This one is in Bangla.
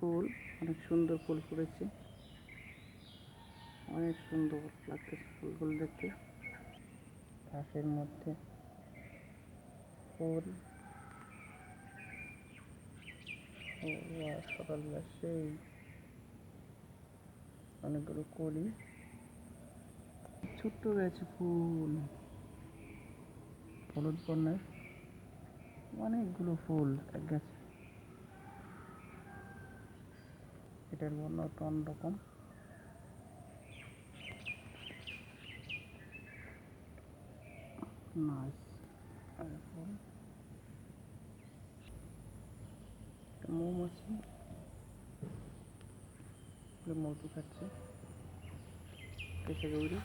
ফুল, অনেক সুন্দর ফুল ফুটেছে। অনেক সুন্দর লাগতেছে ফুলগুলো দেখতে। ঘাসের মধ্যে ফুল। সকালবেলা সেই অনেকগুলো কলি। ছোট্ট রয়েছে ফুল। হলুদ বর্ণের অনেকগুলো ফুল এক গাছে। এটার বর্ণ একটু অন্যরকম ফুল একটা মৌমাছি মধু খাচ্ছে। কেসে গৌরী।